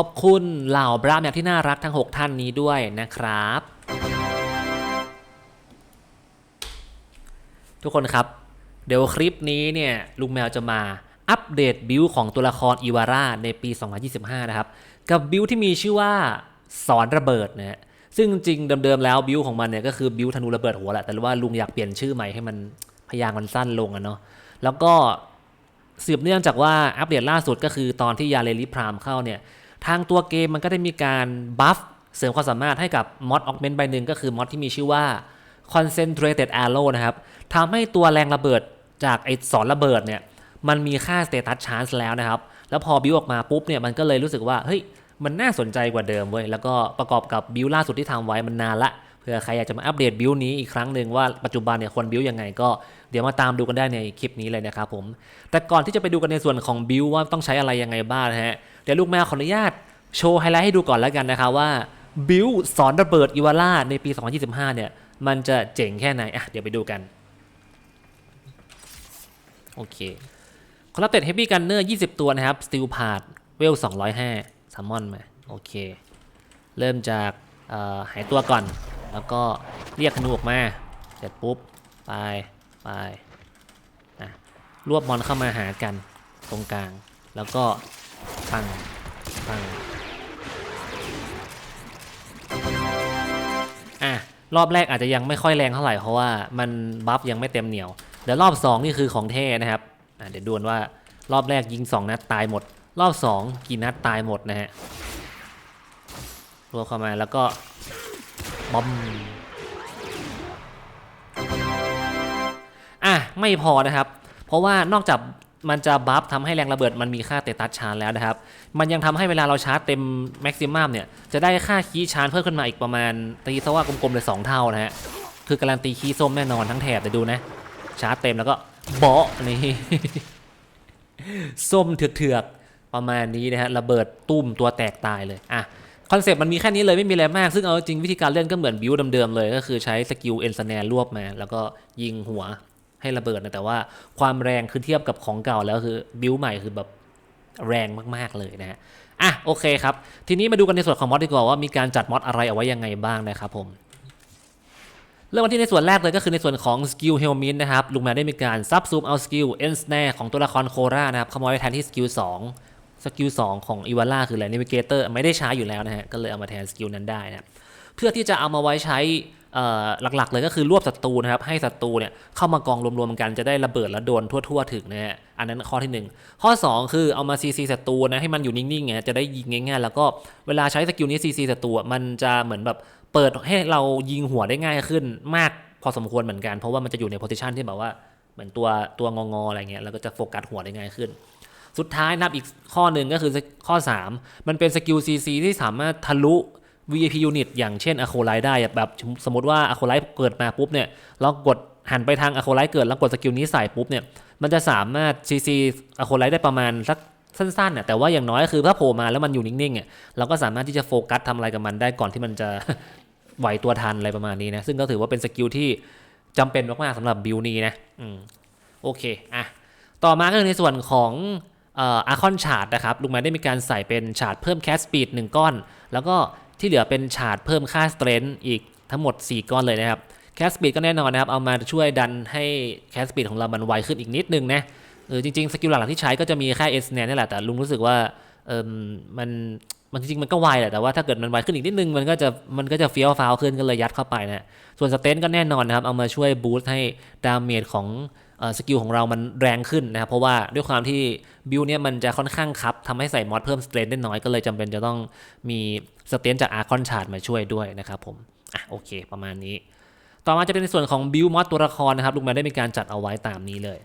ขอบคุณเหล่าบราแมวที่น่ารักทั้ง 6 ท่านนี้ด้วยนะครับ ทุกคนครับ เดี๋ยวคลิปนี้เนี่ยลุงแมวจะมาอัปเดตบิลของตัวละครอีวาร่าในปี 2025 นะครับ กับบิลที่มีชื่อว่าสอนระเบิดนะฮะซึ่งจริงเดิมๆแล้วบิลของมันเนี่ยก็คือบิลธนูระเบิดหัวแหละแต่ว่าลุงอยากเปลี่ยนชื่อใหม่ให้มันพยางค์มันสั้นลงอะเนาะแล้วก็สืบเนื่องจากว่าอัปเดตล่าสุดก็คือตอนที่ยาเลลิพรามเข้าเนี่ย ทางตัวเกมมันก็ได้มีการบัฟเสริมความสามารถให้กับมอดออกเมนต์ใบหนึ่งก็คือมอดที่มีชื่อว่า concentrated arrow นะครับทำให้ตัวแรงระเบิดจากไอสอนระเบิดเนี่ยมันมีค่า status chance แล้วนะครับ แล้วพอบิวออกมาปุ๊บเนี่ยมันก็เลยรู้สึกว่าเฮ้ยมันน่าสนใจกว่าเดิมเว้ยแล้วก็ประกอบกับบิวล่าสุดที่ทำไว้มันนานละ ผื่อใครอยากจะมาอัปเดตบิวนี้อีกครั้งหนึ่งว่าปัจจุบันเนี่ยควรบิวยังไงก็เดี๋ยวมาตามดูกันได้ในคลิปนี้เลยนะครับผม แต่ก่อนที่จะไปดูกันในส่วนของบิวว่าต้องใช้อะไรยังไงบ้างนะฮะเดี๋ยวลูกแมวขออนุญาตโชว์ไฮไลท์ให้ดูก่อนแล้วกันนะครับว่าบิวสอนระเบิดอีวาร่าในปี 2025 เนี่ยมันจะเจ๋งแค่ไหนอะเดี๋ยวไปดูกันโอเคคอรับเต็ดเฮฟวี่กันเนอร์20 ตัวนะครับสติลพาดเวล205ซัมมอนมาโอเค เริ่มจาก หายตัวก่อน แล้วก็เรียกธนูออกมา เสร็จปุ๊บ ไป ไปอะรวบมอนเข้ามาหากันตรงกลาง แล้วก็ปังปังอะ รอบแรกอาจจะยังไม่ค่อยแรงเท่าไหร่ เพราะว่ามันบัฟยังไม่เต็มเหนียว เดี๋ยวรอบ 2 นี่คือของเท่นะครับอะเดี๋ยวดูนว่ารอบแรกยิง 2 นัดตายหมด รอบ 2 กี่นัดตายหมดนะฮะ วเข้ามาแล้วก็บอมอะไม่พอนะครับ เพราะว่านอกจากมันจะบัฟทำให้แรงระเบิดมันมีค่าเตตัสชานแล้วนะครับ มันยังทำให้เวลาเราชาร์จเต็มแม็กซิมัมเนี่ย จะได้ค่าคีย์ชานเพิ่มขึ้นมาอีกประมาณตีซะว่ากลมๆเลย 2 เท่านะฮะ คือการันตีคีย์ส้มแน่นอนทั้งแถบแต่ดูนะ ชาร์จเต็มแล้วก็เบาะนี่ ส้มเถือกๆประมาณนี้นะฮะระเบิดตุ้มตัวแตกตายเลยอะ คอนเซปต์มันมีแค่นี้เลยไม่มีอะไรมาก ซึ่งเอาจริงวิธีการเล่นก็เหมือนบิวเดิมๆเลย ก็คือใช้สกิลเอ็นสแนรวบมา แล้วก็ยิงหัวให้ระเบิดนะแต่ว่าความแรงคือเทียบกับของเก่าแล้วคือบิวใหม่คือแบบแรงมากๆเลยนะฮะอะโอเคครับ ทีนี้มาดูกันในส่วนของมอดดีกว่าว่ามีการจัดมอดอะไรเอาไว้ยังไงบ้างนะครับผมเริ่มกันที่ในส่วนแรกเลยก็คือในส่วนของสกิลเฮลมินนะครับลุงแมนได้มีการซับซูมเอาสกิลเอ็นสแนของตัวละครโครานะครับเข้ามาไว้แทนที่สกิล2 สกิล2ของอีวาร่าคืออะไรนิวิเกเตอร์ไม่ได้ใช้อยู่แล้วนะฮะ ก็เลยเอามาแทนสกิลนั้นได้นะเพื่อที่จะเอามาไว้ใช้หลักๆเลยก็คือรวบศัตรูนะครับ ให้ศัตรูเนี่ยเข้ามากองรวมๆกันจะได้ระเบิดและโดนทั่วๆถึงนะฮะอันนั้นข้อที่หนึ่งข้อสองคือเอามาซีซีศัตรูนะให้มันอยู่นิ่งๆไงจะได้ยิงง่ายๆ แล้วก็เวลาใช้สกิลนี้ซีซีศัตรูมันจะเหมือนแบบเปิดให้เรายิงหัวได้ง่ายขึ้นมากพอสมควรเหมือนกันเพราะว่ามันจะอยู่ในโพสิชันที่แบบว่าเหมือนตัวตัวงองๆอะไรเงี้ยแล้วก็จะโฟกัสหัวได้ง่ายขึ้น สุดท้ายนับอีกข้อหนึ่งก็คือข้อ 3 มันเป็นสกิล CC ที่สามารถทะลุ VIP unit อย่างเช่นอะโคไลได้แบบสมมติว่าอะโคไลเกิดมาปุ๊บเนี่ยเรากดหันไปทางอะโคไลเกิดแล้วกดสกิลนี้ใส่ปุ๊บเนี่ยมันจะสามารถ CC อะโคไลได้ประมาณสักสั้นๆน่ะแต่ว่าอย่างน้อยก็คือถ้าโผล่มาแล้วมันอยู่นิ่งๆเนี่ยเราก็สามารถที่จะโฟกัสทำอะไรกับมันได้ก่อนที่มันจะไหวตัวทันอะไรประมาณนี้นะซึ่งก็ถือว่าเป็นสกิลที่จำเป็นมากๆสำหรับบิวนี้นะอืมโอเคอะต่อมาก็คือในส่วนของ อาคอนชาร์ดนะครับลุงแมนได้มีการใส่เป็นชาร์ดเพิ่มแคสสปีดหนึ่งก้อน แล้วก็ที่เหลือเป็นชาร์ดเพิ่มค่าสเตรน h อีกทั้งหมด 4 ก้อนเลยนะครับแคสสปีดก็แน่นอนนะครับ เอามาช่วยดันให้แคสสปีดของเรามันไวขึ้นอีกนิดนึงนะเออจริงๆ สกิลหลักๆที่ใช้ก็จะมีแค่เอสแนนี่แหละ แต่ลุงรู้สึกว่าเออมันมันจริงๆมันก็ไวแหละแต่ว่าถ้าเกิดมันไวขึ้นอีกนิดนึง มันก็จะมันก็จะเฟี้ยวฟ้าวขึ้นก็เลยยัดเข้าไปนะส่วนสเตนก็แน่นอนนะครับ เอามาช่วยบูสต์ให้ดาเมจของ สกิลของเรามันแรงขึ้นนะครับเพราะว่าด้วยความที่บิลเนี่ยมันจะค่อนข้างคับทำให้ใส่มอดเพิ่มสเตรนได้น้อยก็เลยจำเป็นจะต้องมีสเตรนจากอาร์คอนชาร์ดมาช่วยด้วยนะครับผมอะโอเค ประมาณนี้ ต่อมาจะเป็นในส่วนของบิลมอดตัวละครนะครับลุงแมนได้มีการจัดเอาไว้ตามนี้เลย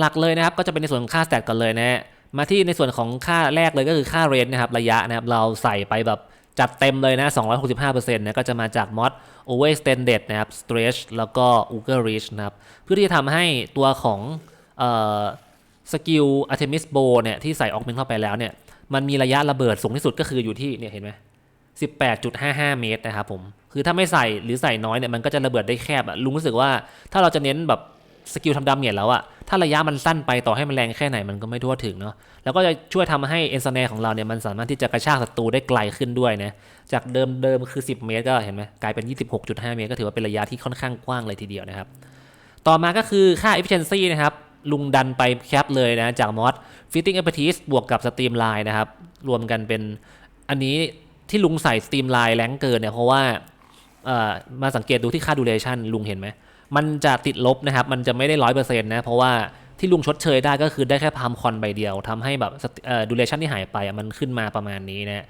หลักๆเลยนะครับก็จะเป็นในส่วนของค่าสแตทก่อนเลยนะฮะมาที่ในส่วนของค่าแรกเลยก็คือค่าเรนนะครับระยะนะครับเราใส่ไปแบบ จัดเต็มเลยนะ 265%นะก็จะมาจากมอด always extended นะครับ stretch แล้วก็ Uger reach นะครับ เพื่อที่จะทำให้ตัวของสกิล Artemis Bow เนี่ย ที่ใส่ออกเมนเข้าไปแล้วเนี่ย มันมีระยะระเบิดสูงที่สุดก็คืออยู่ที่ เนี่ย เห็นไหม18.55 เมตรนะครับผม คือถ้าไม่ใส่หรือใส่น้อยเนี่ย มันก็จะระเบิดได้แคบอะลุงรู้สึกว่าถ้าเราจะเน้นแบบ สกิลทำดาเมจแล้วอะถ้าระยะมันสั้นไปต่อให้มันแรงแค่ไหนมันก็ไม่ทั่วถึงเนาะแล้วก็จะช่วยทำให้เอนสแนของเราเนี่ยมันสามารถที่จะกระชากศัตรูได้ไกลขึ้นด้วยนะจากเดิมเดิมคือ 10 เมตร ก็เห็นไหมกลายเป็น 26.5 เมตร ก็ถือว่าเป็นระยะที่ค่อนข้างกว้างเลยทีเดียวนะครับ ต่อมาก็คือค่า efficiency นะครับลุงดันไปแคปเลยนะจากมอส fitting expertise บวกกับ streamline นะครับรวมกันเป็นอันนี้ที่ลุงใส่ streamline แรงเกินเนี่ยเพราะว่าเอ่อมาสังเกตดูที่ค่า duration ลุงเห็นไหม มันจะติดลบนะครับ มันจะไม่ได้ร้อยเปอร์เซ็นต์นะ เพราะว่าที่ลุงชดเชยได้ก็คือได้แค่พามคอนใบเดียวทำให้แบบเอ่อ duration ที่หายไปมันขึ้นมาประมาณนี้นะ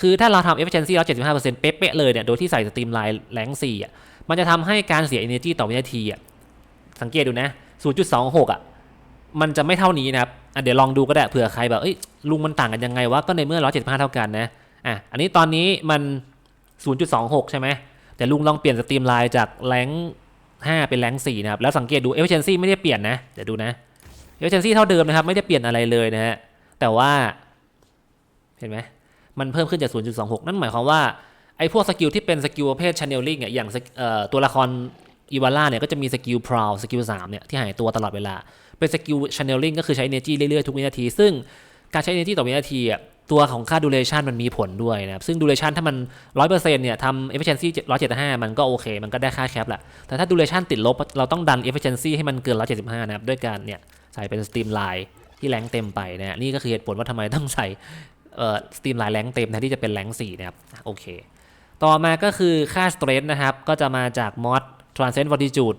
คือถ้าเราทำ efficiency แล้ว75%เป๊ะเลยเนี่ย โดยที่ใส่ streamline แรง4อะ มันจะทำให้การเสีย energy ต่อวินาทีอะ สังเกตดูนะ0.26อะ มันจะไม่เท่านี้นะครับเดี๋ยวลองดูก็ได้เผื่อใครแบบเอ้ยลุงมันต่างกันยังไงวะ ก็ในเมื่อ175เจ็ดสิบห้าเท่ากันนะ อะ อันนี้ตอนนี้มัน0.26ใช่ไหมแต่ลุงลองเปลี่ยนสตรีมไลน์จากแรง 5 เป็นแรง4นะครับ แล้วสังเกตดู efficiency ไม่ได้เปลี่ยนนะ เดี๋ยวดูนะ efficiency เท่าเดิมนะครับ ไม่ได้เปลี่ยนอะไรเลยนะฮะ แต่ว่า เห็นไหมมันเพิ่มขึ้นจาก 0.26 นั่นหมายความว่า ไอ้พวกสกิลที่เป็นสกิลประเภท channeling อะอย่างตัวละครอีวาร่าเนี่ยก็จะมีสกิล prowl สกิล3เนี่ยที่หายตัวตลอดเวลา เป็นสกิล channeling ก็คือใช้ energy เรื่อยๆ ทุกวินาที ซึ่งการใช้ energy ต่อวินาทีอะ ตัวของค่า duration มันมีผลด้วยนะครับ ซึ่ง duration ถ้ามัน 100%เนี่ยทำ efficiency 175 มันก็โอเค มันก็ได้ค่าแคปแหละ แต่ถ้า duration ติดลบ เราต้องดัน efficiency ให้มันเกิน 175 นะครับ ด้วยการเนี่ยใส่เป็น streamline ที่แรงเต็มไปนะนี่ก็คือเหตุผลว่าทำไมต้องใส่เอ่อสตรีมไลน์แรงเต็มแทนที่จะเป็นแรง4นะครับ โอเค ต่อมาก็คือค่า strength นะครับ ก็จะมาจาก mod transcend fortitude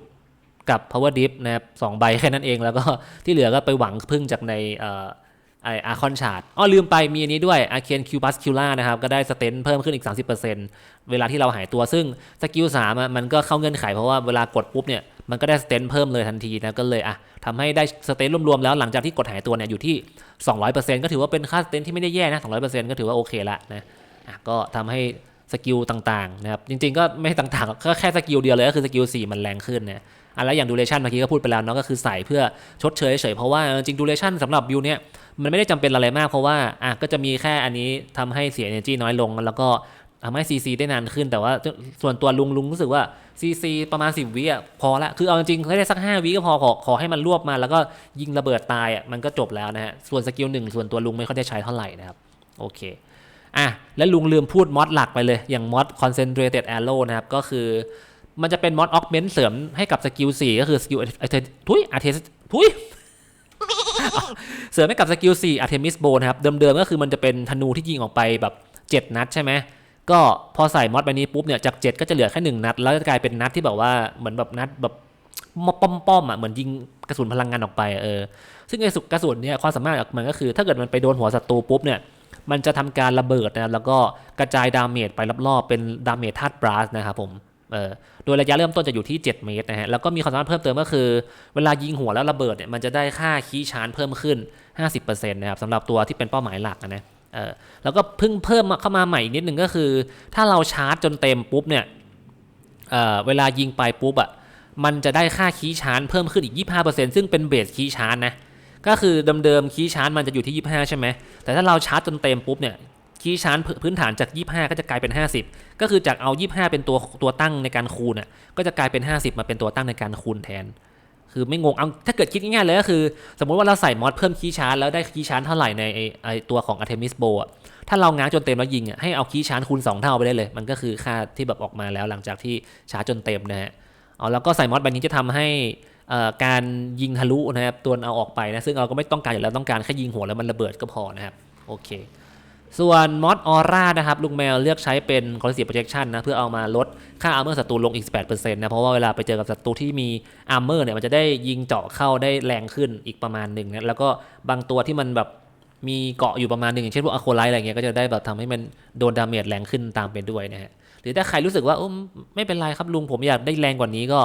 กับ power dip นะครับสองใบแค่นั้นเอง แล้วก็ที่เหลือก็ไปหวังพึ่งจากในเอ่อ ไออาร์คอนชาร์ดอ้อลืมไปมีอันนี้ด้วยอาเคนคิวบัสคิวล่านะครับก็ได้สเตนเพิ่มขึ้นอีก 30%เวลาที่เราหายตัวซึ่งสกิลสามมันก็เข้าเงื่อนไขเพราะว่าเวลากดปุ๊บเนี่ยมันก็ได้สเตนเพิ่มเลยทันทีนะก็เลยอะทำให้ได้สเตนรวมๆแล้วหลังจากที่กดหายตัวเนี่ยอยู่ที่ 200%ก็ถือว่าเป็นค่าสเตนที่ไม่ได้แย่นะ200%ก็ถือว่าโอเคละนะอะก็ทำให้ สกิลต่างๆนะครับจริงๆก็ไม่ต่างๆก็แค่สกิลเดียวเลยก็คือสกิล4มันแรงขึ้นเนะอะแล้วอย่างดูเรชันเมื่อกี้ก็พูดไปแล้วเนาะก็คือใส่เพื่อชดเชยเฉยๆเพราะว่าจริงดูเรชันสำหรับบิวเนี่ยมันไม่ได้จำเป็นอะไรมากเพราะว่าอะก็จะมีแค่อันนี้ทำให้เสีย energy น้อยลง แล้วก็ทำให้ CC ได้นานขึ้นแต่ว่าส่วนตัวลุงลุงรู้สึกว่า CC ประมาณ 10 วิอะพอละคือเอาจริงๆได้สัก 5 วิก็พอขอขอให้มันรวบมา แล้วก็ยิงระเบิดตายอะมันก็จบแล้วนะฮะส่วนสกิลหนึ่งส่วนตัวลุงไม่ค่อยได้ใช้เท่าไหร่นะครับโอเค อะแล้วลุงลืมพูดมอดหลักไปเลย อย่างมอด concentrated arrow นะครับ ก็คือมันจะเป็นมอดออกเมนต์เสริมให้กับสกิล4ก็คือสกิลทุยอาเทสทุยเสริมให้กับสกิล4 Artemis Bow นะครับ เดิมๆก็คือมันจะเป็นธนูที่ยิงออกไปแบบ 7 นัดใช่ไหมก็พอใส่มอดไปนี้ปุ๊บเนี่ยจาก 7 ก็จะเหลือแค่ 1 นัด แล้วจะกลายเป็นนัดที่แบบว่าเหมือนแบบนัดแบบป้อมๆอะเหมือนยิงกระสุนพลังงานออกไปเออซึ่งไอ้สุกกระสุนเนี่ยความสามารถของมันก็คือ ถ้าเกิดมันไปโดนหัวศัตรูปุ๊บเนี่ย มันจะทำการระเบิดนะครับแล้วก็กระจายดาเมจไปรอบๆเป็นดาเมจธาตุบราสนะครับผมเออโดยระยะเริ่มต้นจะอยู่ที่ 7 เมตรนะฮะ แล้วก็มีความสามารถเพิ่มเติมก็คือ เวลายิงหัวแล้วระเบิดเนี่ย มันจะได้ค่าคีย์ชานเพิ่มขึ้น 50%นะครับสำหรับตัวที่เป็นเป้าหมายหลักนะ เออแล้วก็เพิ่งเพิ่มเข้ามาใหม่อีกนิดนึงก็คือ ถ้าเราชาร์จจนเต็มปุ๊บเนี่ย เออเวลายิงไปปุ๊บอะ มันจะได้ค่าคีย์ชานเพิ่มขึ้นอีก 25%ซึ่งเป็นเบสคีย์ชานนะ ก็คือเดิมๆคีย์ชานมันจะอยู่ที่ 25 ใช่ไหม แต่ถ้าเราชาร์จจนเต็มปุ๊บเนี่ยคีย์ชานพื้นฐานจาก 25 ก็จะกลายเป็น 50 ก็คือจากเอา 25 เป็นตัวตัวตั้งในการคูณอะก็จะกลายเป็น 50 มาเป็นตัวตั้งในการคูณแทน คือไม่งงเอาถ้าเกิดคิดง่ายๆเลยก็คือ สมมติว่าเราใส่มอดเพิ่มคีย์ชาร์จแล้วได้คีย์ชาร์จเท่าไหร่ในไอไอตัวของ Artemis Bow อะถ้าเราง้างจนเต็มแล้วยิงอะให้เอาคีย์ชาร์จคูณ 2 เท่าไปได้เลย มันก็คือค่าที่แบบออกมาแล้วหลังจากที่ชาร์จจนเต็มนะฮะเอาแล้วก็ใส่มอดแบบนี้จะทำให้ การยิงทะลุนะครับตัวเอาออกไปนะซึ่งเราก็ไม่ต้องการอยู่แล้วต้องการแค่ยิงหัวแล้วมันระเบิดก็พอนะครับโอเค ส่วนมอดออร่านะครับลุงแมวเลือกใช้เป็น Corrosive Protection นะเพื่อเอามาลดค่าอาร์เมอร์ศัตรูลงอีก 18%นะเพราะว่าเวลาไปเจอกับศัตรูที่มีอาร์เมอร์เนี่ยมันจะได้ยิงเจาะเข้าได้แรงขึ้นอีกประมาณหนึ่งนะแล้วก็บางตัวที่มันแบบมีเกาะอยู่ประมาณหนึ่งอย่างเช่นพวกอะโคไลท์อะไรเงี้ยก็จะได้แบบทำให้มันโดนดาเมจแรงขึ้นตามไปด้วยนะฮะหรือถ้าใครรู้สึกว่าไม่เป็นไรครับลุงผมอยากได้แรงกว่านี้ก็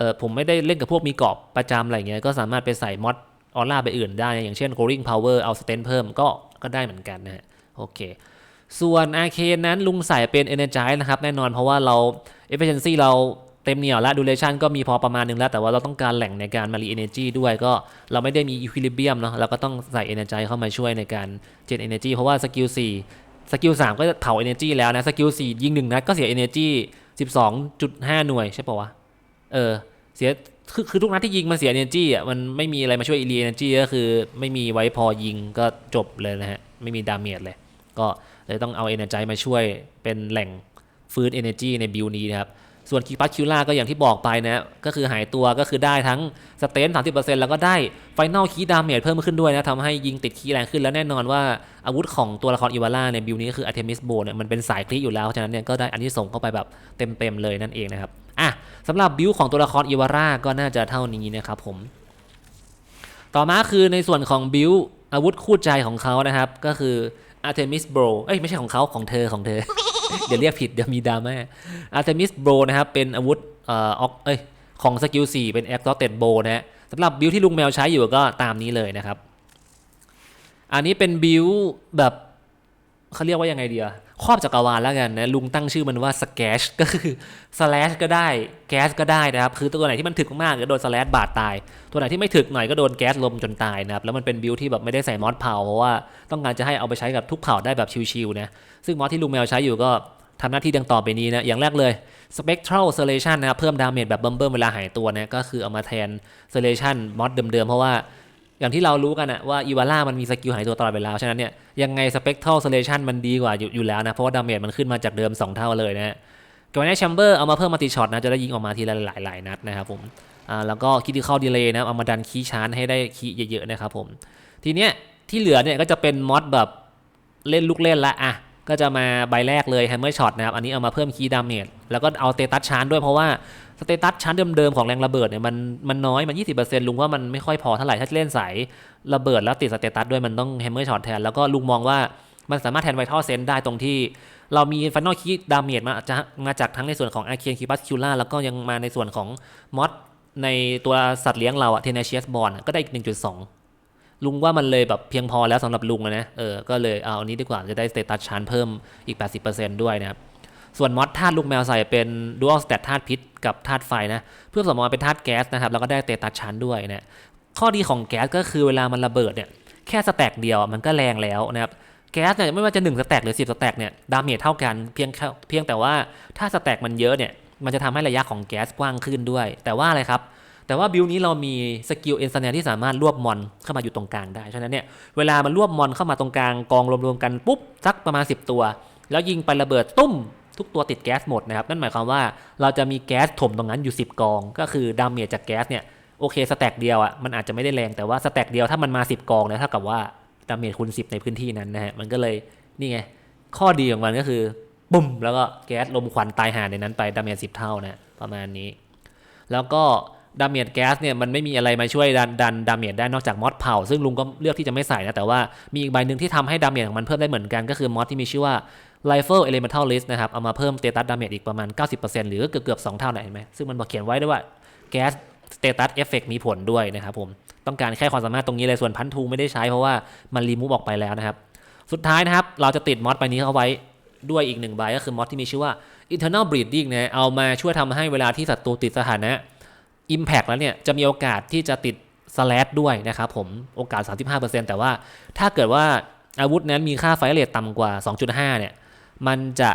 เออผมไม่ได้เล่นกับพวกมีเกาะประจำอะไรเงี้ยก็สามารถไปใส่มอดออร่าไปอื่นได้ อย่างเช่น Growing Power เอาสเตนเพิ่มก็ก็ได้เหมือนกันนะฮะโอเค ส่วนอาเคนนั้นลุงใส่เป็น Energize นะครับ แน่นอนเพราะว่าเรา Efficiency เราเต็มเหนียวแล้ว Duration ก็มีพอประมาณนึงแล้ว แต่ว่าเราต้องการแหล่งในการมารี Energy ด้วยก็เราไม่ได้มี Equilibrium เนาะเราก็ต้องใส่ Energize เข้ามาช่วยในการ Gen Energy เพราะว่าสกิล4สกิล3ก็เผา Energy แล้วนะสกิล4ยิง1นัดก็เสีย Energy 12.5หน่วยใช่ป่าวะเออ เสียคือคือทุกนัดที่ยิงมันเสีย energy อะมันไม่มีอะไรมาช่วย e energy ก็คือไม่มีไว้พอยิงก็จบเลยนะฮะ ไม่มีดาเมจเลย ก็เลยต้องเอา energy มาช่วยเป็นแหล่งฟื้น energy ในบิลนี้นะครับ ส่วนคีปัสคิวล่าก็อย่างที่บอกไปนะก็คือหายตัวก็คือได้ทั้งสเตน 30%แล้วก็ได้ไฟนอลคีดาเมจเพิ่มขึ้นด้วยนะทำให้ยิงติดคีแรงขึ้นแล้วแน่นอนว่าอาวุธของตัวละครอีวาร่าในบิลนี้ก็คืออาร์เทมิสโบเนี่ยมันเป็นสายคลิกอยู่แล้วฉะนั้นเนี่ยก็ได้อันที่ส่งเข้าไปแบบเต็มๆเลยนั่นเองนะครับ อะสำหรับบิลของตัวละครอีวาร่าก็น่าจะเท่านี้นะครับผม ต่อมาคือในส่วนของบิลอาวุธคู่ใจของเขานะครับ ก็คือ Artemis Bro เอ้ยไม่ใช่ของเขาของเธอของเธอ เดี๋ยวเรียกผิดเดี๋ยวมีดราม่า Artemis Bro นะครับ เป็นอาวุธเอ่อออกเอ้ยของสกิล4เป็น Exalted Bow นะฮะสำหรับบิลที่ลุงแมวใช้อยู่ก็ตามนี้เลยนะครับ อันนี้เป็นบิลแบบเขาเรียกว่ายังไงเดีย ครอบจักรวาลแล้วกันนะลุงตั้งชื่อมันว่า Scash ก็คือ slash ก็ได้แก๊สก็ได้นะครับ คือตัวไหนที่มันถึกมากๆก็โดน slash บาดตาย ตัวไหนที่ไม่ถึกหน่อยก็โดนแก๊สลมจนตายนะครับ แล้วมันเป็นบิลที่แบบไม่ได้ใส่มอสเผาเพราะว่าต้องการจะให้เอาไปใช้กับทุกเผาได้แบบชิวๆนะซึ่งมอสที่ลุงแมวใช้อยู่ก็ทำหน้าที่ดังต่อไปนี้นะ อย่างแรกเลย Spectral Serration นะครับ เพิ่มดาเมจแบบเบิ่มๆเวลาหายตัวนะ ก็คือเอามาแทน Serration มอสเดิมๆ เพราะว่า อย่างที่เรารู้กันนะว่าอีวาร่ามันมีสกิลหายตัวตลอดเวลาฉะนั้นเนี่ยยังไง Spectral Serration มันดีกว่าอยู่อยู่แล้วนะ เพราะว่าดาเมจมันขึ้นมาจากเดิม 2 เท่าเลยนะฮะกับในแชมเบอร์เอามาเพิ่มมัลติช็อตนะจะได้ยิงออกมาทีละหลายๆนัดนะครับผมอ่าแล้วก็คิดที่เข้าดีเลย์นะเอามาดันคีย์ชาร์จให้ได้คีย์เยอะๆนะครับผมทีเนี้ยที่เหลือเนี่ยก็จะเป็นมอดแบบเล่นลูกเล่นละอะก็จะมาใบแรกเลยแฮมเมอร์ช็อตนะครับอันนี้เอามาเพิ่มคีย์ดาเมจแล้วก็เอาเตตัสชาร์จด้วยเพราะว่า สเตตัสชาร์จเดิมๆของแรงระเบิดเนี่ยมันมันน้อยมัน 20%ลุงว่ามันไม่ค่อยพอเท่าไหร่ถ้าเล่นสายระเบิดแล้วติดสเตตัสด้วยมันต้องแฮมเมอร์ช็อตแทน แล้วก็ลุงมองว่ามันสามารถแทนไวทัลเซนได้ตรงที่ เรามีฟันนอลคีดาเมจมาจะมาจากทั้งในส่วนของอาเคียนคิปัสคิวล่าแล้วก็ยังมาในส่วนของมอดในตัวสัตว์เลี้ยงเราอะเทเนเชียสบอลก็ได้อีก 1.2 ลุงว่ามันเลยแบบเพียงพอแล้วสำหรับลุงนะเออก็เลยเอาอันนี้ดีกว่าจะได้สเตตัสชานเพิ่มอีก 80%ด้วยนะครับ ส่วนมอดธาตุลูกแมวใส่เป็นดูอัลสเตตธาตุพิษกับธาตุไฟนะเพื่อสมมติเป็นธาตุแก๊สนะครับแล้วก็ได้เตตัสชานด้วยนะข้อดีของแก๊สก็คือเวลามันระเบิดเนี่ยแค่สแต็กเดียวมันก็แรงแล้วนะครับแก๊สเนี่ยไม่ว่าจะ1สแต็กหรือ 10สแต็กเนี่ยดาเมจเท่ากันเพียงแค่เพียงแต่ว่าถ้าสแต็กมันเยอะเนี่ยมันจะทำให้ระยะของแก๊สกว้างขึ้นด้วย แต่ว่าอะไรครับแต่ว่าบิลนี้เรามีสกิลเอนสเนียที่สามารถรวบมอนเข้ามาอยู่ตรงกลางได้ ฉะนั้นเนี่ยเวลามันรวบมอนเข้ามาตรงกลางกองรวมๆกันปุ๊บสักประมาณ 10 ตัว แล้วยิงไประเบิดตุ้ม ทุกตัวติดแก๊สหมดนะครับ นั่นหมายความว่าเราจะมีแก๊สถมตรงนั้นอยู่ 10 กอง ก็คือดาเมจจากแก๊สเนี่ยโอเคสแต็กเดียวอะมันอาจจะไม่ได้แรงแต่ว่าสแต็กเดียวถ้ามันมา 10 กองเนี่ยเท่ากับว่าดาเมจคูณ10 ในพื้นที่นั้นนะฮะมันก็เลยนี่ไงข้อดีของมันก็คือบุ้มแล้วก็แก๊สลมควันตายหาในนั้นไปดาเมจ10เท่านะประมาณนี้ แล้วก็ดาเมจแก๊สเนี่ยมันไม่มีอะไรมาช่วยดันดันดาเมจได้นอกจากมอดเผาซึ่งลุงก็เลือกที่จะไม่ใส่นะแต่ว่ามีอีกใบหนึ่งที่ทำให้ดาเมจของมันเพิ่มได้เหมือนกันก็คือมอดที่มีชื่อว่า Rifle Elemental List นะครับเอามาเพิ่มสเตตัสดาเมจอีกประมาณ 90%หรือเกือบเกือบๆ2เท่าหน่อยเห็นไหมซึ่งมันบอกเขียนไว้ด้วยว่าแก๊สสเตตัสเอฟเฟกมีผลด้วยนะครับผมต้องการแค่ความสามารถตรงนี้เลยส่วนพันทูไม่ได้ใช้เพราะว่ามันรีมูฟออกไปแล้วนะครับสุดท้ายนะครับเราจะติดมอดไปนี้เข้าไว้ด้วยอีกหนึ่งใบก็คือมอดที่มีชื่อว่า Eternal Breeding นะเอามาช่วยทำให้เวลาที่ศัตรูติดสถานะ Impact แล้วเนี่ยจะมีโอกาสที่จะติด Slash ด้วยนะครับผมโอกาส 35%แต่ว่าถ้าเกิดว่าอาวุธนั้นมีค่าไฟเรทต่ำกว่า 2.5 เนี่ย มันจะ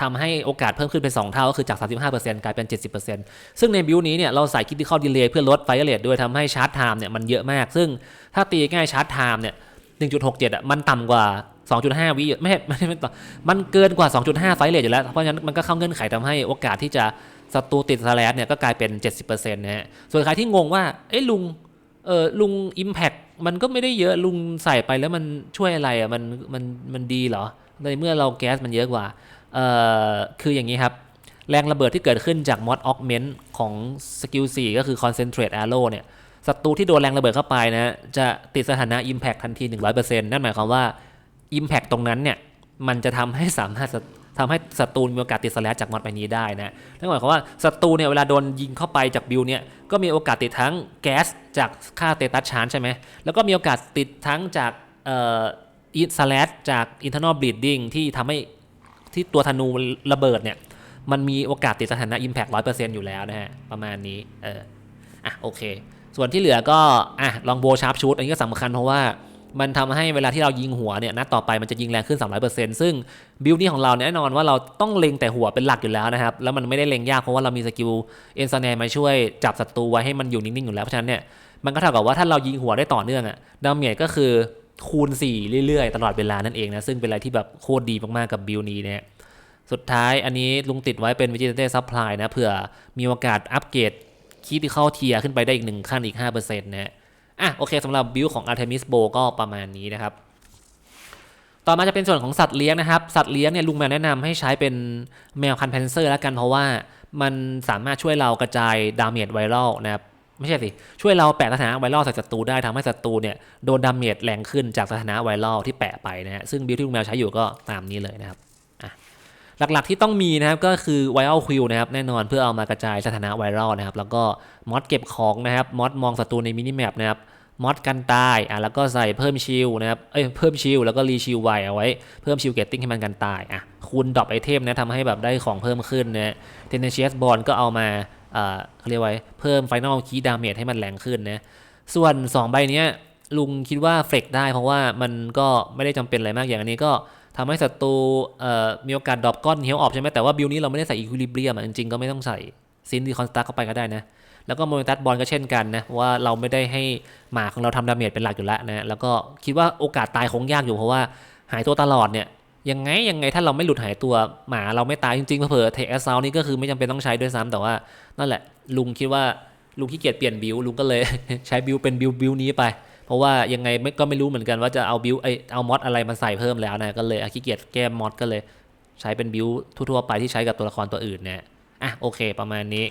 ทำให้โอกาสเพิ่มขึ้นเป็น 2 เท่า ก็คือจาก 35%กลายเป็น 70%ซึ่งในบิวนี้เนี่ยเราใส่ Critical Delay เพื่อลดไฟเรทด้วยทำให้ชาร์จไทม์เนี่ยมันเยอะมาก ซึ่งถ้าตีง่ายชาร์จไทม์เนี่ย 1.67 อะ มันต่ำกว่า 2.5 วิไม่ไม่ไม่ต่อมันเกินกว่า 2.5 ไฟเรทอยู่แล้ว เพราะฉะนั้นมันก็เข้าเงื่อนไขทำให้โอกาสที่จะศัตรูติดสแลชเนี่ยก็กลายเป็น 70%นะฮะ ส่วนใครที่งงว่า เอ้ลุง เออลุง Impact มันก็ไม่ได้เยอะลุงใส่ไปแล้วมันช่วยอะไรอะ มัน มัน มันดีเหรอ ในเมื่อเราแก๊สมันเยอะกว่าเอ่อคืออย่างนี้ครับ แรงระเบิดที่เกิดขึ้นจากมอดออกเมนต์ของสกิล4ก็คือ Concentrate Arrow เนี่ยศัตรูที่โดนแรงระเบิดเข้าไปนะจะติดสถานะ Impact ทันที 100%นั่นหมายความว่า Impact ตรงนั้นเนี่ยมันจะทำให้สามารถทำให้ศัตรูมีโอกาสติดสแลชจากมอดใบนี้ได้นะนั่นหมายความว่าศัตรูเนี่ยเวลาโดนยิงเข้าไปจากบิลเนี่ยก็มีโอกาสติดทั้งแก๊สจากค่าเตตัสชานใช่ไหมแล้วก็มีโอกาสติดทั้งจากเอ่อสแลชจาก internal bleeding ที่ทำให้ที่ตัวธนูระเบิดเนี่ย มันมีโอกาสติดสถานะ impact 100%อยู่แล้วนะฮะ ประมาณนี้ เออ อะ โอเค ส่วนที่เหลือก็ อะ ลองโบชาร์ปชูตอันนี้ก็สำคัญเพราะว่ามันทำให้เวลาที่เรายิงหัวเนี่ยนัดต่อไปมันจะยิงแรงขึ้น 300%ซึ่งบิลนี่ของเราเนี่ยแน่นอนว่าเราต้องเล็งแต่หัวเป็นหลักอยู่แล้วนะครับ แล้วมันไม่ได้เล็งยากเพราะว่าเรามีสกิลเอ็นซแนมาช่วยจับศัตรูไว้ให้มันอยู่นิ่งๆอยู่แล้วเพราะฉะนั้นเนี่ยมันก็เท่ากับว่าถ้าเรายิงหัวได้ต่อเนื่องอะดาเมจก็คือ คูณ 4 เรื่อยๆ ตลอดเวลานั่นเองนะ ซึ่งเป็นอะไรที่แบบโคตรดีมาก ๆ กับบิลนี้เนี่ยสุดท้ายอันนี้ลุงติดไว้เป็น Vigilante Supply นะเผื่อมีโอกาสอัปเกรดคีที่เข้าเทียขึ้นไปได้อีกหนึ่งขั้นอีก 5%นะอะโอเคสำหรับบิลของ Artemis Bow ก็ประมาณนี้นะครับ ต่อมาจะเป็นส่วนของสัตว์เลี้ยงนะครับ สัตว์เลี้ยงเนี่ยลุงแมวแนะนำให้ใช้เป็นแมวพันธุ์แพนเซอร์แล้วกันเพราะว่ามันสามารถช่วยเรากระจายดาเมจไวรัลนะครับ ไม่ใช่สิ ช่วยเราแปะสถานะไวรัลใส่ศัตรูได้ทำให้ศัตรูเนี่ยโดนดาเมจแรงขึ้นจากสถานะไวรัลที่แปะไปนะฮะซึ่งบิลที่ลุงแมวใช้อยู่ก็ตามนี้เลยนะครับอะหลักๆที่ต้องมีนะครับก็คือไวรัลคิวนะครับแน่นอนเพื่อเอามากระจายสถานะไวรัลนะครับแล้วก็มอดเก็บของนะครับมอดมองศัตรูในมินิแมปนะครับมอดกันตายอะแล้วก็ใส่เพิ่มชิลนะครับเอ้ยเพิ่มชิลแล้วก็รีชิลไวเอาไว้เพิ่มชิลเกตติ้งให้มันกันตายอะคูณดรอปไอเทมนะทำให้แบบได้ของเพิ่มขึ้นนะเทนเนเชียสบอลก็เอามา เขาเรียกไว้เพิ่มไฟนอลคีดาเมจให้มันแรงขึ้นนะ ส่วน 2 ใบเนี้ยลุงคิดว่าเฟกได้เพราะว่ามันก็ไม่ได้จำเป็นอะไรมากอย่างอันนี้ก็ทำให้ศัตรูมีโอกาสดรอปก้อนเฮลออฟใช่ไหมแต่ว่าบิลนี้เราไม่ได้ใส่อีควิลิเบียมจริงๆก็ไม่ต้องใส่ซินดีคอนสตาร์เข้าไปก็ได้นะ แล้วก็โมเมนตัสบอลก็เช่นกันนะเพราะว่าเราไม่ได้ให้หมาของเราทำดาเมจเป็นหลักอยู่แล้วนะแล้วก็คิดว่าโอกาสตายคงยากอยู่เพราะว่าหายตัวตลอดเนี่ย ยังไงยังไงถ้าเราไม่หลุดหายตัวหมาเราไม่ตายจริงๆเผื่อเทคแอสซาวนี่ก็คือไม่จำเป็นต้องใช้ด้วยซ้ำแต่ว่านั่นแหละ ลุงคิดว่าลุงขี้เกียจเปลี่ยนบิวลุงก็เลยใช้บิวเป็นบิวบิวนี้ไป เพราะว่ายังไงไม่ก็ไม่รู้เหมือนกันว่าจะเอาบิวไอเอามอดอะไรมาใส่เพิ่มแล้วนะก็เลยขี้เกียจแก้มอดก็เลย ใช้เป็นบิวทั่วๆไปที่ใช้กับตัวละครตัวอื่นเนะอะโอเค ประมาณนี้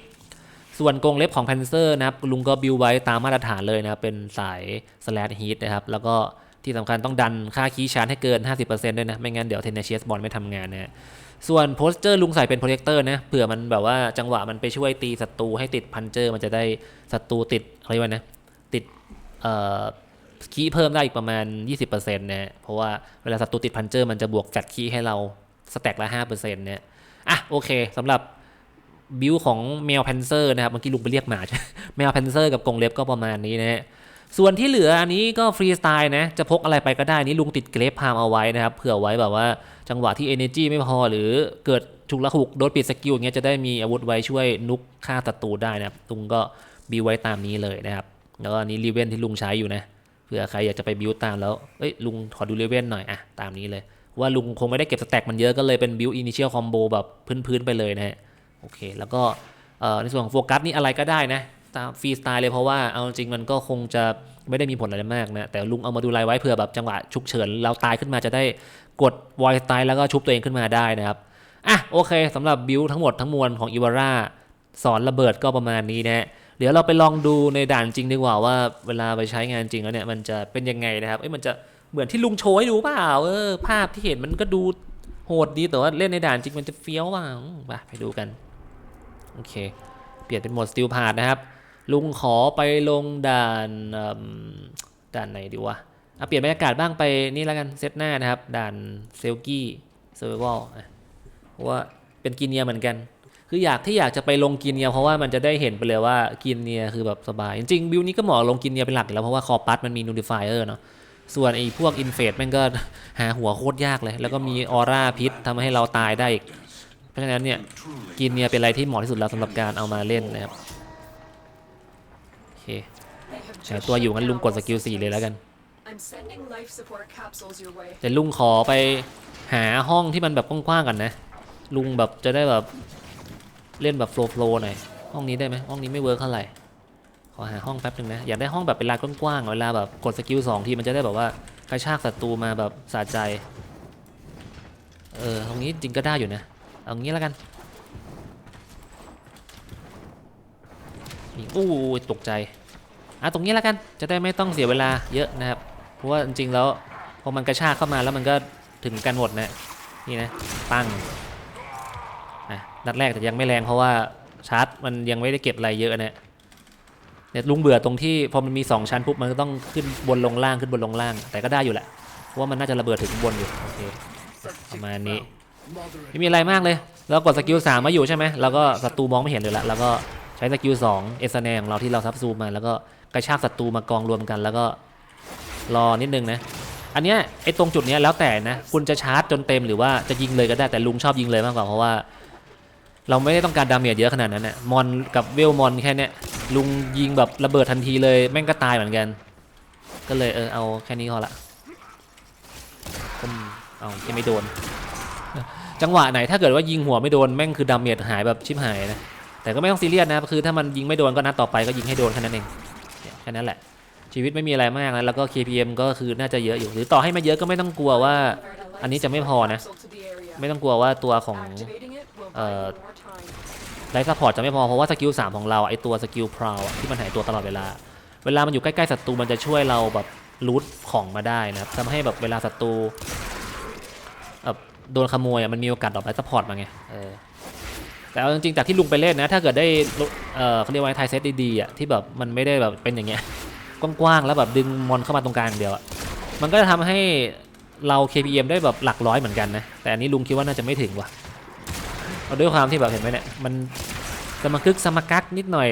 ส่วนกรงเล็บของแพนเซอร์นะครับลุงก็บิวไว้ตามมาตรฐานเลยนะเป็นสายสแลดฮีทนะครับแล้วก็ ที่สำคัญต้องดันค่าคีย์ชาร์จให้เกิน 50%ด้วยนะ ไม่งั้นเดี๋ยวเทนเนเชียสบอลไม่ทำงานนะส่วนโพสเจอร์ลุงใส่เป็นโปรเจคเตอร์นะเผื่อมันแบบว่าจังหวะมันไปช่วยตีศัตรูให้ติดพันเจอร์มันจะได้ศัตรูติดอะไรวะนะติดเอ่อคีย์เพิ่มได้อีกประมาณ 20%นะเพราะว่าเวลาศัตรูติดพันเจอร์มันจะบวกจัดคีย์ให้เราสแต็กละ5%เนี่ยอะโอเคสำหรับบิวของแมวแพนเซอร์นะครับเมื่อกี้ลุงไปเรียกหมาใช่แมวแพนเซอร์กับกรงเล็บก็ประมาณนี้นะฮะ ส่วนที่เหลืออันนี้ก็ฟรีสไตล์นะ จะพกอะไรไปก็ได้นี่ลุงติดเกรฟพามเอาไว้นะครับ เผื่อไว้แบบว่าจังหวะที่ Energy ไม่พอหรือเกิดฉุกละหุกโดนปิดสกิลอย่างเงี้ยจะได้มีอาวุธไว้ช่วยนุกฆ่าศัตรูได้นะครับลุงก็บิวไว้ตามนี้เลยนะครับ แล้วก็อันนี้รีเวนที่ลุงใช้อยู่นะเผื่อใครอยากจะไปบิวตามแล้วเอ้ยลุงขอดูรีเวนหน่อยอะตามนี้เลย ว่าลุงคงไม่ได้เก็บสแต็กมันเยอะก็เลยเป็นบิวอินิเชียลคอมโบแบบพื้นๆไปเลยนะฮะโอเค แล้วก็ในส่วนของโฟกัสนี่อะไรก็ได้นะ ตามฟรีสไตล์เลยเพราะว่าเอาจริงมันก็คงจะไม่ได้มีผลอะไรมากนะแต่ลุงเอามาดูไลไว้เผื่อแบบจังหวะฉุกเฉินเราตายขึ้นมาจะได้กดวอยสไตล์แล้วก็ชุบตัวเองขึ้นมาได้นะครับอะโอเคสำหรับบิวทั้งหมดทั้งมวลของอีวาร่าสอนระเบิดก็ประมาณนี้นะฮะเดี๋ยวเราไปลองดูในด่านจริงดีกว่าว่าเวลาไปใช้งานจริงแล้วเนี่ยมันจะเป็นยังไงนะครับเอ้ยมันจะเหมือนที่ลุงโชว์ให้ดูเปล่าเออภาพที่เห็นมันก็ดูโหดดีแต่ว่าเล่นในด่านจริงมันจะเฟี้ยวเปล่าอืมไปไปดูกันโอเค เปลี่ยนเป็นโหมดสติลพาดนะครับ ลุงขอไปลงด่านด่านไหนดีวะอะเปลี่ยนบรรยากาศบ้างไปนี่แล้วกันเซตหน้านะครับ ด่านเซลกี้เซอร์ไวลเพราะว่าเป็นกินเนียเหมือนกัน คืออยากที่อยากจะไปลงกินเนียเพราะว่ามันจะได้เห็นไปเลยว่ากินเนียคือแบบสบาย จริงๆบิวนี้ก็เหมาะลงกินเนียเป็นหลักอยู่แล้วเพราะว่าคอปัสมันมีนูติฟายเออร์เนาะส่วนไอ้พวกอินเฟดมันก็หาหัวโคตรยากเลย แล้วก็มีออร่าพิษทำให้เราตายได้อีก เพราะฉะนั้นเนี่ยกินเนียเป็นอะไรที่เหมาะที่สุดแล้วสำหรับการเอามาเล่นนะครับ เคใช้ตัวอยู่งั้นลุงกดสกิล4เลยแล้วกันแต่ลุงขอไปหาห้องที่มันแบบกว้างๆกันนะ ลุงแบบจะได้แบบเล่นแบบโฟล์โฟล์หน่อยห้องนี้ได้ไหมห้องนี้ไม่เวิร์คเท่าไหร่ขอหาห้องแป๊บหนึ่งนะอยากได้ห้องแบบเป็นลานกว้างๆเวลาแบบกดสกิลสองทีมันจะได้แบบว่ากระชากศัตรูมาแบบสะใจเออตรงนี้จริงก็ได้อยู่นะเอางี้แล้วกัน นี่อู้ตกใจอะตรงนี้แล้วกันจะได้ไม่ต้องเสียเวลาเยอะนะครับ เพราะว่าจริงๆแล้วพอมันกระชากเข้ามาแล้วมันก็ถึงกันหมดนะนี่นะปังอะนัดแรกแต่ยังไม่แรงเพราะว่าชาร์จมันยังไม่ได้เก็บอะไรเยอะนะเนี่ยลุงเบื่อตรงที่พอมันมี 2 ชั้นปุ๊บมันก็ต้องขึ้นบนลงล่างขึ้นบนลงล่าง แต่ก็ได้อยู่แหละเพราะว่ามันน่าจะระเบิดถึงบนอยู่โอเคประมาณนี้ไม่มีอะไรมากเลย แล้วกดสกิลสามมาอยู่ใช่ไหมแล้วก็ศัตรูมองไม่เห็นเลยละแล้วก็ ช้สกิลสองเอสแนของเราที่เราซับซูมมา แล้วก็กระชากศัตรูมากองรวมกัน แล้วก็รอนิดนึงนะ อันเนี้ยไอ้ตรงจุดเนี้ยแล้วแต่นะ คุณจะชาร์จจนเต็มหรือว่าจะยิงเลยก็ได้แต่ลุงชอบยิงเลยมากกว่าเพราะว่า เราไม่ได้ต้องการดาเมจเยอะขนาดนั้นน่ะมอนกับเวลมอนแค่เนี้ยลุงยิงแบบระเบิดทันทีเลยแม่งก็ตายเหมือนกัน ก็เลยเออเอาแค่นี้พอละอืมเอาที่ไม่โดน จังหวะไหนถ้าเกิดว่ายิงหัวไม่โดนแม่งคือดาเมจหายแบบชิบหายนะ แต่ก็ไม่ต้องซีเรียสนะคือถ้ามันยิงไม่โดนก็นัดต่อไปก็ยิงให้โดนแค่นั้นเองแค่นั้นแหละ ชีวิตไม่มีอะไรมากนะแล้วก็ KPM ก็คือน่าจะเยอะอยู่ หรือต่อให้ไม่เยอะก็ไม่ต้องกลัวว่า อันนี้จะไม่พอนะ ไม่ต้องกลัวว่าตัวของไลท์ซัพพอร์ตจะไม่พอเพราะว่าสกิล3ของเราไอตัวสกิลพราวที่มันหายตัวตลอดเวลา เวลามันอยู่ใกล้ๆศัตรูมันจะช่วยเราแบบรูทของมาได้นะครับทำให้แบบเวลาศัตรูแบบโดนขโมยอะมันมีโอกาสดรอปไลท์ซัพพอร์ตมาไงเออ แต่เอาจริงๆจากที่ลุงไปเล่นนะ ถ้าเกิดได้เออเขาเรียกว่าไทยเซตดีๆอะที่แบบมันไม่ได้แบบเป็นอย่างเงี้ยกว้างๆแล้วแบบดึงมอนเข้ามาตรงกลางเดียวอะมันก็จะทำให้เรา KPM ได้แบบหลักร้อยเหมือนกันนะแต่อันนี้ลุงคิดว่าน่าจะไม่ถึงว่ะเอาด้วยความที่แบบเห็นไหมเนี่ยมันสมกึกสมกักนิดหน่อย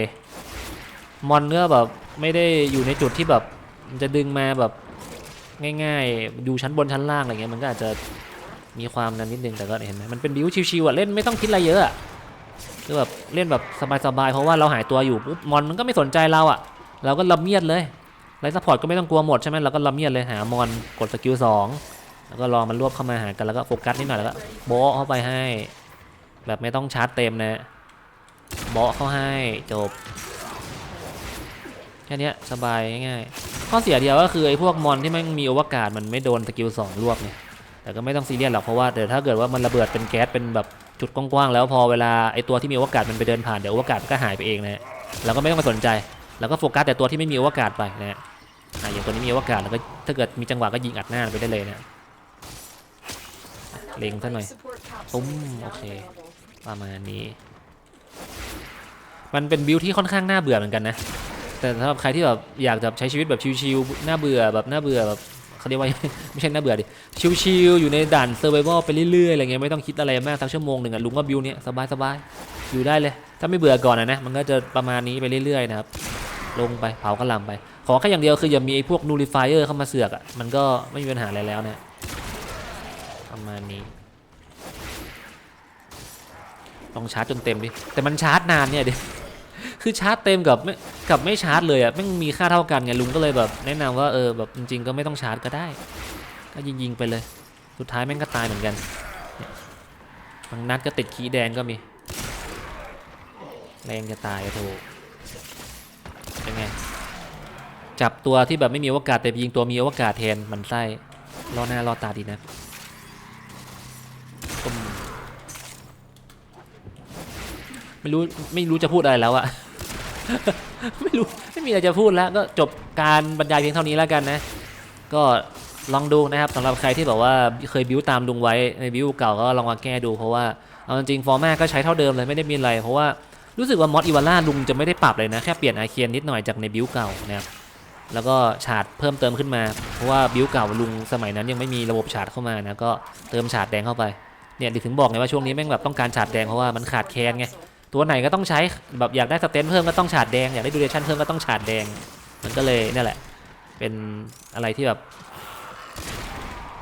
มอนก็แบบไม่ได้อยู่ในจุดที่แบบจะดึงมาแบบง่ายๆอยู่ชั้นบนชั้นล่างอะไรเงี้ยมันก็อาจจะมีความนั้นนิดนึงแต่ก็เห็นไหมมันเป็นบิวชิวๆอะเล่นไม่ต้องคิดอะไรเยอะอะ คือแบบเล่นแบบสบายๆเพราะว่าเราหายตัวอยู่ปุ๊บมอนมันก็ไม่สนใจเราอะ เราก็ละเมียดเลยไลท์ซัพพอร์ตก็ไม่ต้องกลัวหมดใช่ไหมเราก็ละเมียดเลยหามอนกดสกิลสองแล้วก็รอมันรวบเข้ามาหากันแล้วก็โฟกัสนิดหน่อยแล้วก็โบะเข้าไปให้ แบบไม่ต้องชาร์จเต็มนะเบะเข้าให้จบแค่นี้สบายง่ายๆข้อเสียเดียวก็คือไอ้พวกมอนที่มันมีโอวกาศมันไม่โดนสกิลสองรวบเนี่ยแต่ก็ไม่ต้องซีเรียสหรอกเพราะว่าเดี๋ยวถ้าเกิดว่ามันระเบิดเป็นแก๊สเป็นแบบ จุดกว้างๆแล้วพอเวลาไอ้ตัวที่มีอวกาศมันไปเดินผ่านเดี๋ยวอวกาศมันก็หายไปเองนะฮะเราก็ไม่ต้องมาสนใจเราก็โฟกัสแต่ตัวที่ไม่มีอวกาศไปนะฮะอะอย่างตัวนี้มีอวกาศแล้วก็ถ้าเกิดมีจังหวะก็ยิงอัดหน้าไปได้เลยนะเล็งซะหน่อย Life support capsule Tum, is now okay. available. ประมาณนี้ มันเป็นบิลที่ค่อนข้างน่าเบื่อเหมือนกันนะแต่สำหรับใครที่แบบอยากจะใช้ชีวิตแบบชิลๆน่าเบื่อแบบน่าเบื่อแบบ เขาเรียกว่า ไม่ใช่น่าเบื่อดิชิลๆอยู่ในด่านเซอร์ไ a วไปเรื่อยๆอะไรเงี้ยไม่ต้องคิดอะไรมากสักชั่วโมงหนึ่งอะลุงก็บิลเนี้ยสบายๆอยู่ได้เลย ถ้าไม่เบื่อก่อนนะนะมันก็จะประมาณนี้ไปเรื่อยๆนะครับลงไปเผากระลำไป ขอแค่อย่างเดียวคืออย่ามีไอ้พวกนูริฟายเออร์เข้ามาเสือกอะมันก็ไม่มีปัญหาอะไรแล้วนะประมาณนี้ลองชาร์จจนเต็มดิแต่มันชาร์จนานเนี่ยดิ คือชาร์จเต็มกับไม่กับไม่ชาร์จเลยอะแม่มีค่าเท่ากันไงลุงก็เลยแบบแนะนำว่าเออแบบจริงๆก็ไม่ต้องชาร์จก็ได้ ก็ยิงๆไปเลย สุดท้ายแม่งก็ตายเหมือนกันบางนัดก็ติดขีแดงก็มี แรงจะตายอะโถเป็นไง จับตัวที่แบบไม่มีโอกาสแต่ยิงตัวมีโอกาสแทนมันไส้ล่อหน้าล่อตาดีนะไม่รู้ไม่รู้จะพูดอะไรแล้วอะ ไม่รู้ไม่มีอะไรจะพูดแล้วก็จบการบรรยายเพียงเท่านี้แล้วกันนะ ก็ลองดูนะครับสำหรับใครที่แบบว่าเคยบิวตามลุงไว้ในบิวเก่าก็ลองมาแก้ดูเพราะว่าเอาจริงฟอร์แม่ก็ใช้เท่าเดิมเลยไม่ได้มีอะไร เพราะว่ารู้สึกว่ามอสอีวาร่าลุงจะไม่ได้ปรับเลยนะ แค่เปลี่ยนอาเคียนนิดหน่อยจากในบิวเก่านะครับแล้วก็ฉาดเพิ่มเติมขึ้นมา เพราะว่าบิวเก่าลุงสมัยนั้นยังไม่มีระบบฉาดเข้ามานะก็เติมฉาดแดงเข้าไปเนี่ยถึงบอกไงว่าช่วงนี้แม่งแบบต้องการฉาดแดงเพราะว่ามันขาดแคลนไง ตัวไหนก็ต้องใช้แบบอยากได้สเตนเพิ่มก็ต้องฉาดแดง อยากได้ดูเรชั่นเพิ่มก็ต้องฉาดแดง มันก็เลยนี่แหละ เป็นอะไรที่แบบ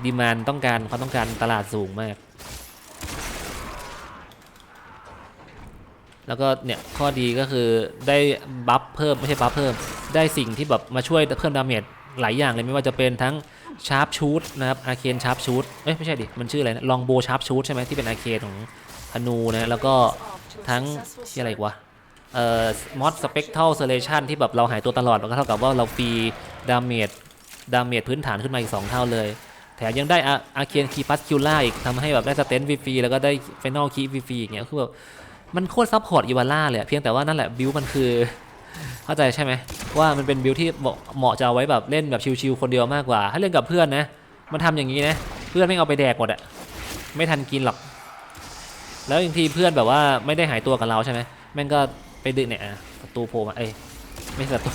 ดีมานต้องการความต้องการตลาดสูงมาก แล้วก็เนี่ยข้อดีก็คือได้บัฟเพิ่มไม่ใช่บัฟเพิ่ม ได้สิ่งที่แบบมาช่วยเพิ่มดาเมจหลายอย่างเลยไม่ว่าจะเป็นทั้งชาร์ปชูดนะครับอาเคนชาร์ปชูดเอ้ยไม่ใช่ดิมันชื่ออะไรนะลองโบชาร์ปชูดใช่ไหมที่เป็นอาเคนของธนูนะแล้วก็ ทั้งที่อะไรอีกวะเอ่อมอดสเปกเทลเซเลชันที่แบบเราหายตัวตลอดมันก็เท่ากับว่าเราฟรีดาเมจดาเมจพื้นฐานขึ้นมาอีก 2 เท่าเลย แถมยังได้อาเคียนคีปัสคิวล่าอีกทำให้แบบได้สเตนฟรีแล้วก็ได้ไฟนอลคีฟรีอย่างเงี้ยคือแบบมันโคตรซัพพอร์ตอีวาร่าเลยเพียงแต่ว่านั่นแหละบิวมันคือเข้าใจใช่ไหมว่ามันเป็นบิวที่เหมาะเหมาะจะเอาไว้แบบเล่นแบบชิวๆคนเดียวมากกว่า ถ้าเล่นกับเพื่อนนะ มันทำอย่างนี้นะ เพื่อนไม่เอาไปแดกหมดอะไม่ทันกินหรอก แล้วบางทีเพื่อนแบบว่าไม่ได้หายตัวกับเราใช่ไหมแม่งก็ไปดึงเนี่ยอะศัตรูโผล่มาเอ้ยไม่ใช่ศัตรู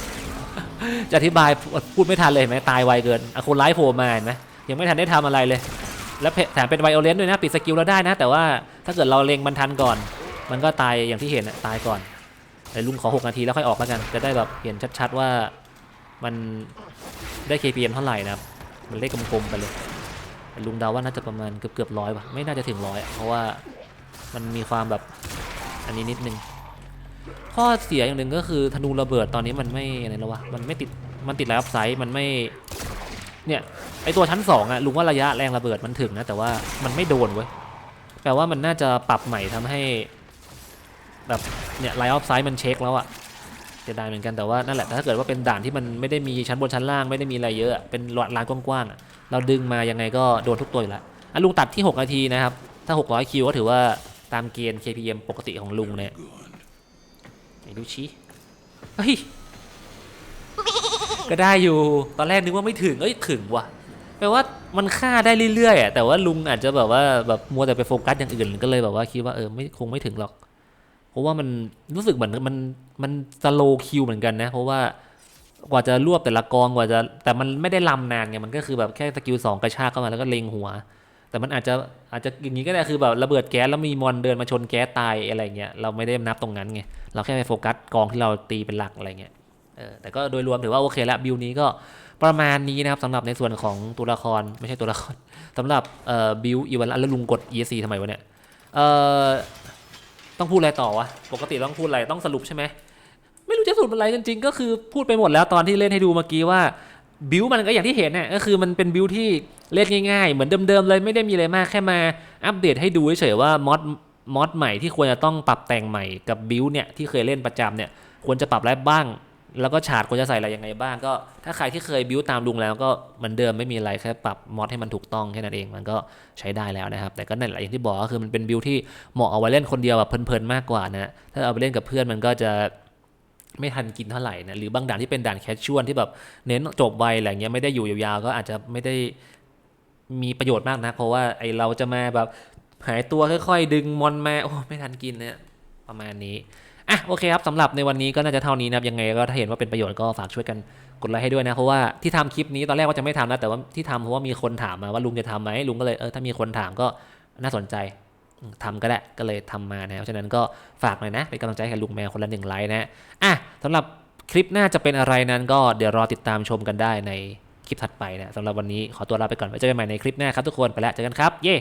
จะอธิบายพูดไม่ทันเลยเห็นไหมตายไวเกินอคนร้ายโผล่มาเห็นไหมยังไม่ทันได้ทำอะไรเลย แล้วแถมเป็นไวโอเลนด้วยนะปิดสกิลเราได้นะ แต่ว่าถ้าเกิดเราเล็งมันทันก่อน มันก็ตายอย่างที่เห็นตายก่อนแต่ลุงขอ 6 นาทีแล้วค่อยออกแล้วกัน จะได้แบบเห็นชัดๆว่ามันได้ KPM เท่าไหร่นะครับมันเลขกลมๆไปเลยลุงเดาว่าน่าจะประมาณเกือบเกือบร้อยป่ะไม่น่าจะถึงร้อยเพราะว่า มันมีความแบบอันนี้นิดนึง ข้อเสียอย่างหนึ่งก็คือธนูระเบิดตอนนี้มันไม่อะไรแล้ววะ มันไม่ติด มันติดไลฟ์ไซส์มันไม่ เนี่ยไอตัวชั้นสองอะลุงว่าระยะแรงระเบิดมันถึงนะแต่ว่ามันไม่โดนเว้ย แปลว่ามันน่าจะปรับใหม่ทำให้ แบบเนี่ยไลฟ์ออฟไซส์มันเช็คแล้วอะเสียดายเหมือนกันแต่ว่านั่นแหละถ้าเกิดว่าเป็นด่านที่มันไม่ได้มีชั้นบนชั้นล่างไม่ได้มีอะไรเยอะเป็นหลอดลานกว้างๆเราดึงมายังไงก็โดนทุกตัวอยู่แล้วอะลุงตัดที่ 6 นาทีนะครับ ถ้า 600 คิวก็ถือว่าตามเกณฑ์ KPM ปกติของลุงเนี่ยไหนดูชี้เฮ้ย ก็ได้อยู่ ตอนแรกนึกว่าไม่ถึง เอ้ย ถึงว่ะ แปลว่ามันฆ่าได้เรื่อยๆอะ แต่ว่าลุงอาจจะแบบว่าแบบมัวแต่ไปโฟกัสอย่างอื่นก็เลยแบบว่าคิดว่าเออไม่คงไม่ถึงหรอก เพราะว่ามันรู้สึกเหมือนมันมันสโลคิวเหมือนกันนะ เพราะว่ากว่าจะรวบแต่ละกองกว่าจะ แต่มันไม่ได้ลำนานไง มันก็คือแบบแค่สกิลสองกระชากเข้ามาแล้วก็เล็งหัว แต่มันอาจจะอาจจะอย่างนี้ก็ได้คือแบบระเบิดแก๊สแล้วมีมอนเดินมาชนแก๊สตายอะไรเงี้ยเราไม่ได้นับตรงนั้นไงเราแค่ไปโฟกัสกองที่เราตีเป็นหลักอะไรเงี้ยเออแต่ก็โดยรวมถือว่าโอเคแล้วบิลนี้ก็ประมาณนี้นะครับสำหรับในส่วนของตัวละครไม่ใช่ตัวละครสำหรับเอ่อบิลอีวันแล้วลุงกด ESC ทำไมวะเนี่ยเอ่อต้องพูดอะไรต่อวะปกติต้องพูดอะไรต้องสรุปใช่ไหมไม่รู้จะสรุปอะไรจริงๆก็คือพูดไปหมดแล้วตอนที่เล่นให้ดูเมื่อกี้ว่า บิลมันก็อย่างที่เห็นน่ะก็คือมันเป็นบิลที่เล่นง่ายๆ เหมือนเดิมๆเลยไม่ได้มีอะไรมากแค่มาอัปเดตให้ดูเฉยๆว่ามอดมอดใหม่ที่ควรจะต้องปรับแต่งใหม่กับบิลเนี่ยที่เคยเล่นประจำเนี่ยควรจะปรับอะไรบ้าง แล้วก็ฉาดควรจะใส่อะไรยังไงบ้าง ก็ถ้าใครที่เคยบิวตามลุงแล้วก็เหมือนเดิมไม่มีอะไรแค่ปรับมอดให้มันถูกต้องแค่นั้นเองมันก็ใช้ได้แล้วนะครับ แต่ก็นั่นแหละอย่างที่บอกก็คือมันเป็นบิวที่เหมาะเอาไว้เล่นคนเดียวแบบเพลินๆมากกว่านะถ้าเอาไปเล่นกับเพื่อนมันก็จะ ไม่ทันกินเท่าไหร่นะหรือบางด่านที่เป็นด่านแคชชวลที่แบบเน้นจบไวอะไรเงี้ยไม่ได้อยู่ยาวๆก็อาจจะไม่ได้มีประโยชน์มากนะ เพราะว่าไอเราจะมาแบบหายตัวค่อยๆ ดึงมอนมาโอ้ไม่ทันกินเนี่ยประมาณนี้อะโอเคครับสำหรับในวันนี้ก็น่าจะเท่านี้นะครับยังไงก็ถ้าเห็นว่าเป็นประโยชน์ก็ฝากช่วยกันกดไลค์ให้ด้วยนะเพราะว่าที่ทำคลิปนี้ตอนแรกว่าจะไม่ทำนะแต่ว่าที่ทำเพราะว่ามีคนถามมาว่าลุงจะทำไหมลุงก็เลยเออถ้ามีคนถามก็น่าสนใจอืมทำก็ได้ก็เลยทำมานะเพราะฉะนั้นก็ ฝากหน่อยนะ เป็นกำลังใจให้ลุงแมวคนละหนึ่งไลค์นะอะสำหรับคลิปหน้าจะเป็นอะไรนั้นก็เดี๋ยวรอติดตามชมกันได้ในคลิปถัดไปนะสำหรับวันนี้ขอตัวลาไปก่อนไว้เจอกันใหม่ในคลิปหน้าครับทุกคนไปแล้วเจอกันครับ เย้